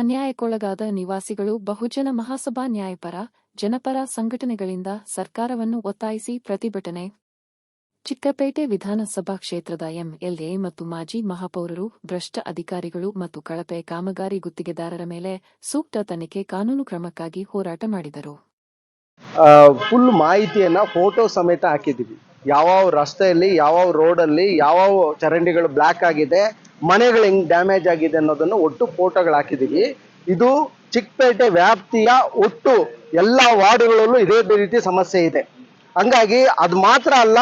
ಅನ್ಯಾಯಕ್ಕೊಳಗಾದ ನಿವಾಸಿಗಳು ಬಹುಜನ ಮಹಾಸಭಾ ನ್ಯಾಯಪರ, ಜನಪರ ಸಂಘಟನೆಗಳಿಂದ ಸರ್ಕಾರವನ್ನು ಒತ್ತಾಯಿಸಿ ಪ್ರತಿಭಟನೆ. ಚಿಕ್ಕಪೇಟೆ ವಿಧಾನಸಭಾ ಕ್ಷೇತ್ರದ ಎಂಎಲ್ಎ ಮತ್ತು ಮಾಜಿ ಮಹಾಪೌರರು, ಭ್ರಷ್ಟ ಅಧಿಕಾರಿಗಳು ಮತ್ತು ಕಳಪೆ ಕಾಮಗಾರಿ ಗುತ್ತಿಗೆದಾರರ ಮೇಲೆ ಸೂಕ್ತ ತನಿಖೆ ಕಾನೂನು ಕ್ರಮಕ್ಕಾಗಿ ಹೋರಾಟ ಮಾಡಿದರು. ಫುಲ್ ಮಾಹಿತಿಯನ್ನ ಫೋಟೋ ಸಮೇತ ಹಾಕಿದ್ದೀವಿ. ಯಾವ ರಸ್ತೆಯಲ್ಲಿ ಯಾವ ರೋಡಲ್ಲಿ ಯಾವ ಚರಂಡಿಗಳು ಬ್ಲಾಕ್ ಆಗಿದೆ ಮನೆಗಳು ಹೆಂಗ್ ಡ್ಯಾಮೇಜ್ ಆಗಿದೆ ಅನ್ನೋದನ್ನು ಒಟ್ಟು ಫೋಟೋಗಳು ಹಾಕಿದೀವಿ. ಇದು ಚಿಕ್ಕಪೇಟೆ ವ್ಯಾಪ್ತಿಯ ಒಟ್ಟು ಎಲ್ಲ ವಾರ್ಡ್ಗಳಲ್ಲೂ ಇದೇ ರೀತಿ ಸಮಸ್ಯೆ ಇದೆ. ಹಂಗಾಗಿ ಅದು ಮಾತ್ರ ಅಲ್ಲ,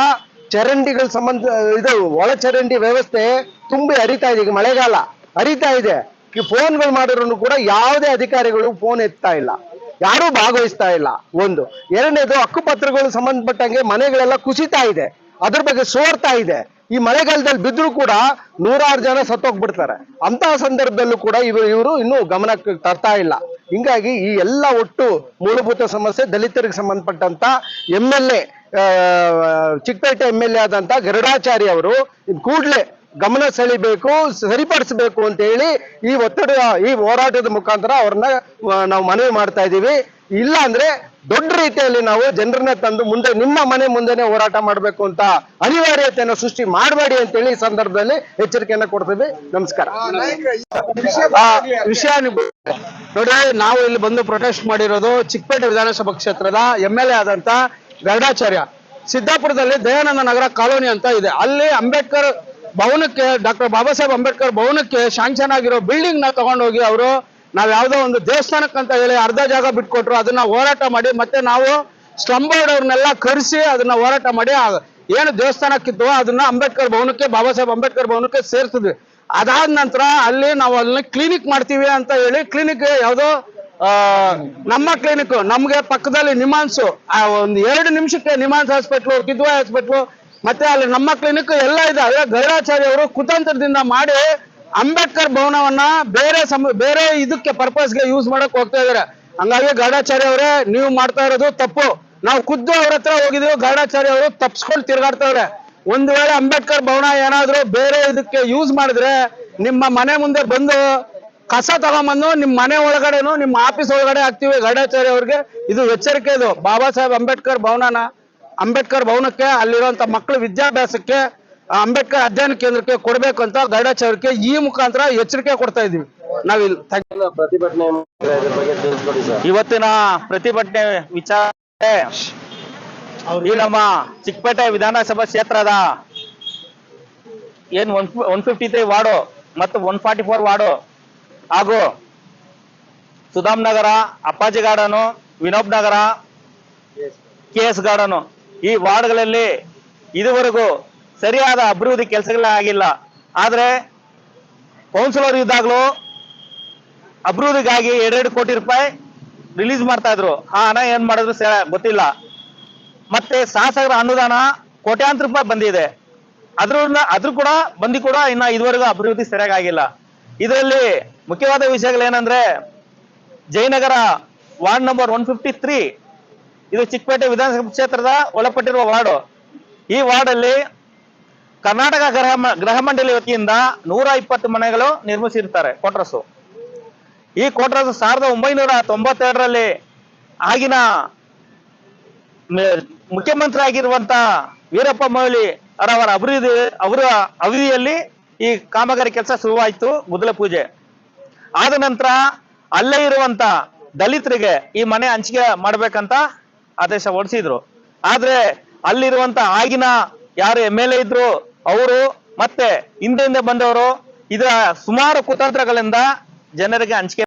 ಚರಂಡಿಗಳ ಸಂಬಂಧ, ಇದು ಒಳ ಚರಂಡಿ ವ್ಯವಸ್ಥೆ ತುಂಬಿ ಹರಿತಾ ಇದೆ ಈಗ ಮಳೆಗಾಲ. ಹರಿತಾ ಇದೆ. ಈ ಫೋನ್ಗಳು ಮಾಡಿದ್ರು ಕೂಡ ಯಾವುದೇ ಅಧಿಕಾರಿಗಳು ಫೋನ್ ಎತ್ತಾ ಇಲ್ಲ. ಯಾರೂ ಭಾಗವಹಿಸ್ತಾ ಇಲ್ಲ. ಒಂದು. ಎರಡನೇದು ಹಕ್ಕುಪತ್ರಗಳು ಸಂಬಂಧಪಟ್ಟಂಗೆ ಮನೆಗಳೆಲ್ಲ ಕುಸಿತಾ ಇದೆ. ಅದ್ರ ಬಗ್ಗೆ ಸೋರ್ತಾ ಇದೆ. ಈ ಮಳೆಗಾಲದಲ್ಲಿ ಬಿದ್ದರೂ ಕೂಡ ನೂರಾರು ಜನ ಸತ್ತೋಗ್ಬಿಡ್ತಾರೆ. ಅಂತಹ ಸಂದರ್ಭದಲ್ಲೂ ಕೂಡ ಇವರು ಇವರು ಇನ್ನೂ ಗಮನಕ್ಕೆ ತರ್ತಾ ಇಲ್ಲ. ಹಿಂಗಾಗಿ ಈ ಎಲ್ಲ ಒಟ್ಟು ಮೂಲಭೂತ ಸಮಸ್ಯೆ ದಲಿತರಿಗೆ ಸಂಬಂಧಪಟ್ಟಂತ M L A Chickpet M L A ಆದಂತ ಗರುಡಾಚಾರಿ ಅವರು ಕೂಡಲೇ ಗಮನ ಸೆಳಿಬೇಕು, ಸರಿಪಡಿಸಬೇಕು ಅಂತ ಹೇಳಿ ಈ ಒತ್ತಡ, ಈ ಹೋರಾಟದ ಮುಖಾಂತರ ಅವ್ರನ್ನ ನಾವು ಮನವಿ ಮಾಡ್ತಾ ಇದ್ದೀವಿ. ಇಲ್ಲ ಅಂದ್ರೆ ದೊಡ್ಡ ರೀತಿಯಲ್ಲಿ ನಾವು ಜನರನ್ನ ತಂದು ಮುಂದೆ ನಿಮ್ಮ ಮನೆ ಮುಂದೆನೆ ಹೋರಾಟ ಮಾಡಬೇಕು ಅಂತ ಅನಿವಾರ್ಯತೆಯನ್ನು ಸೃಷ್ಟಿ ಮಾಡಬೇಡಿ ಅಂತ ಹೇಳಿ ಈ ಸಂದರ್ಭದಲ್ಲಿ ಎಚ್ಚರಿಕೆಯನ್ನ ಕೊಡ್ತೀವಿ ನಮಸ್ಕಾರ. ವಿಷಯ ನೀವು ನೋಡಿ ನಾವು ಇಲ್ಲಿ ಬಂದು ಪ್ರೊಟೆಸ್ಟ್ ಮಾಡಿರೋದು ಚಿಕ್ಕಪೇಟೆ ವಿಧಾನಸಭಾ ಕ್ಷೇತ್ರದ ಎಂ ಎಲ್ ಎ ಆದಂತ ಗರುಡಾಚಾರ್ಯ. ಸಿದ್ದಾಪುರದಲ್ಲಿ ದಯಾನಂದ ನಗರ ಕಾಲೋನಿ ಅಂತ ಇದೆ. ಅಲ್ಲಿ ಅಂಬೇಡ್ಕರ್ ಭವನಕ್ಕೆ ಡಾಕ್ಟರ್ ಬಾಬಾ ಸಾಹೇಬ್ ಅಂಬೇಡ್ಕರ್ ಭವನಕ್ಕೆ ಶಾಂಕ್ಷನ್ ಆಗಿರೋ ಬಿಲ್ಡಿಂಗ್ನ ತಗೊಂಡೋಗಿ ಅವರು ನಾವ್ ಯಾವ್ದೋ ಒಂದು ದೇವಸ್ಥಾನಕ್ಕೆ ದೇವಸ್ಥಾನಕ್ಕಂತ ಹೇಳಿ ಅರ್ಧ ಜಾಗ ಬಿಟ್ಕೊಟ್ರು, ಅದನ್ನ ಹೋರಾಟ ಮಾಡಿ, ಮತ್ತೆ ನಾವು ಸ್ಲಮ್ ಬೋರ್ಡ್ ಅವ್ರನ್ನೆಲ್ಲ ಕರೆಸಿ ಅದನ್ನ ಹೋರಾಟ ಮಾಡಿ ಏನು ದೇವಸ್ಥಾನಕ್ಕಿತ್ತು ಅದನ್ನ ಅಂಬೇಡ್ಕರ್ ಭವನಕ್ಕೆ, ಬಾಬಾ ಸಾಹೇಬ್ ಅಂಬೇಡ್ಕರ್ ಭವನಕ್ಕೆ ಸೇರ್ಸಿದ್ವಿ. ಅದಾದ ನಂತರ ಅಲ್ಲಿ ನಾವು ಅಲ್ಲಿ ಕ್ಲಿನಿಕ್ ಮಾಡ್ತೀವಿ ಅಂತ ಹೇಳಿ ಕ್ಲಿನಿಕ್ ಯಾವ್ದೋ ನಮ್ಮ ಕ್ಲಿನಿಕ್ ನಮ್ಗೆ ಪಕ್ಕದಲ್ಲಿ ನಿಮಾನ್ಸು ಒಂದು ಎರಡು ನಿಮಿಷಕ್ಕೆ ನಿಮಾನ್ಸ್ ಹಾಸ್ಪಿಟ್ಲು ಕಿದ್ವಾ ಹಾಸ್ಪಿಟ್ಲು, ಮತ್ತೆ ಅಲ್ಲಿ ನಮ್ಮ ಕ್ಲಿನಿಕ್ ಎಲ್ಲ ಇದೆ ಅದೇ ಗೈರಾಚಾರ್ಯ ಅವರು ಕುತಂತ್ರದಿಂದ ಮಾಡಿ ಅಂಬೇಡ್ಕರ್ ಭವನವನ್ನ ಬೇರೆ ಸಮ, ಬೇರೆ ಇದಕ್ಕೆ ಪರ್ಪಸ್ಗೆ ಯೂಸ್ ಮಾಡಕ್ ಹೋಗ್ತಾ ಇದಾರೆ. ಹಂಗಾಗಿ ಗರುಡಾಚಾರ್ಯ ಅವರೇ, ನೀವು ಮಾಡ್ತಾ ಇರೋದು ತಪ್ಪು. ನಾವು ಖುದ್ದು ಅವ್ರ ಹತ್ರ ಹೋಗಿದ್ವಿ ಗರುಡಾಚಾರ್ಯ ಅವರು ತಪ್ಸ್ಕೊಂಡು ತಿರ್ಗಾಡ್ತಾವ್ರೆ ಒಂದ್ ವೇಳೆ ಅಂಬೇಡ್ಕರ್ ಭವನ ಏನಾದ್ರು ಬೇರೆ ಇದಕ್ಕೆ ಯೂಸ್ ಮಾಡಿದ್ರೆ ನಿಮ್ಮ ಮನೆ ಮುಂದೆ ಬಂದು ಕಸ ತಗೊಂಬಂದು ನಿಮ್ ಮನೆ ಒಳಗಡೆನು ನಿಮ್ಮ ಆಫೀಸ್ ಒಳಗಡೆ ಹಾಕ್ತಿವಿ ಗರುಡಾಚಾರ್ಯ ಅವ್ರಿಗೆ. ಇದು ಎಚ್ಚರಿಕೆ ಇದು. ಬಾಬಾ ಸಾಹೇಬ್ ಅಂಬೇಡ್ಕರ್ ಭವನನ, ಅಂಬೇಡ್ಕರ್ ಭವನಕ್ಕೆ ಅಲ್ಲಿರುವಂತ ಮಕ್ಕಳ ವಿದ್ಯಾಭ್ಯಾಸಕ್ಕೆ ಅಂಬೇಡ್ಕರ್ ಅಧ್ಯಯನ ಕೇಂದ್ರಕ್ಕೆ ಕೊಡಬೇಕು ಅಂತ ಗೈಡಾಚಾರ್ಯಕ್ಕೆ ಈ ಮುಖಾಂತರ ಎಚ್ಚರಿಕೆ ಕೊಡ್ತಾ ಇದೀವಿ ನಾವಿಲ್ಲಿ ಪ್ರತಿಭಟನೆ ಬಗ್ಗೆ ತಿಳಿಸ್ಕೊಡಿ ಸರ್. ಇವತ್ತಿನ ಪ್ರತಿಭಟನೆ ವಿಚಾರ ಈ ನಮ್ಮ ಚಿಕ್ಕಪೇಟೆ ವಿಧಾನಸಭಾ ಕ್ಷೇತ್ರದ ಏನ್ one one fifty three ward ಮತ್ತು ಒನ್ ಫಾರ್ಟಿ ಫೋರ್ ವಾರ್ಡು ಹಾಗೂ Sudham Nagar Appaji garden Vinoba Nagar K S garden ಈ ವಾರ್ಡ್ಗಳಲ್ಲಿ ಇದುವರೆಗೂ ಸರಿಯಾದ ಅಭಿವೃದ್ಧಿ ಕೆಲಸಗಳೇ ಆಗಿಲ್ಲ. ಆದ್ರೆ ಕೌನ್ಸಿಲರ್ ಇದ್ದಾಗಲೂ ಅಭಿವೃದ್ಧಿಗಾಗಿ ಎರಡೆರಡು ಕೋಟಿ ರೂಪಾಯಿ ರಿಲೀಸ್ ಮಾಡ್ತಾ ಇದ್ರು. ಆ ಹಣ ಏನ್ ಮಾಡಿದ್ರು ಗೊತ್ತಿಲ್ಲ. ಮತ್ತೆ ಶಾಸಕರ ಅನುದಾನ ಕೋಟ್ಯಾಂತರ ರೂಪಾಯಿ ಬಂದಿದೆ. ಅದ್ರ ಅದ್ರ ಕೂಡ ಬಂದಿ ಕೂಡ ಇನ್ನ ಇದುವರೆಗೂ ಅಭಿವೃದ್ಧಿ ಸರಿಯಾಗಿ ಆಗಿಲ್ಲ. ಇದರಲ್ಲಿ ಮುಖ್ಯವಾದ ವಿಷಯಗಳೇನಂದ್ರೆ Jayanagar ward number one fifty three ಇದು ಚಿಕ್ಕಪೇಟೆ ವಿಧಾನಸಭಾ ಕ್ಷೇತ್ರದ ಒಳಪಟ್ಟಿರುವ ವಾರ್ಡು. ಈ ವಾರ್ಡಲ್ಲಿ ಕರ್ನಾಟಕ ಗೃಹ ಗೃಹ ಮಂಡಳಿ ವತಿಯಿಂದ ನೂರ ಇಪ್ಪತ್ತು ಮನೆಗಳು ನಿರ್ಮಿಸಿರ್ತಾರೆ ಕ್ವಾರ್ಟರ್ಸು ಈ ಕ್ವಾರ್ಟರ್ಸ್ ಸಾವಿರದ ಒಂಬೈನೂರ ತೊಂಬತ್ತೆರಡರಲ್ಲಿ ಆಗಿನ ಮುಖ್ಯಮಂತ್ರಿ ಆಗಿರುವಂತ ವೀರಪ್ಪ ಮೊಯ್ಲಿ ಅವರ ಅಭಿವೃದ್ಧಿ, ಅವರ ಅವಧಿಯಲ್ಲಿ ಈ ಕಾಮಗಾರಿ ಕೆಲಸ ಶುರುವಾಯಿತು ಮೊದಲ ಪೂಜೆ. ಆದ ನಂತರ ಅಲ್ಲೇ ಇರುವಂತ ದಲಿತರಿಗೆ ಈ ಮನೆ ಹಂಚಿಕೆ ಮಾಡ್ಬೇಕಂತ ಆದೇಶ ಹೊರಡಿಸಿದ್ರು. ಆದ್ರೆ ಅಲ್ಲಿರುವಂತ ಆಗಿನ ಯಾರು ಎಂ ಎಲ್ ಎ ಇದ್ರು ಅವರು ಮತ್ತೆ ಹಿಂದೆ ಹಿಂದೆ ಬಂದವರು ಇದರ ಸುಮಾರು ಕುತಂತ್ರಗಳಿಂದ ಜನರಿಗೆ ಹಂಚಿಕೆ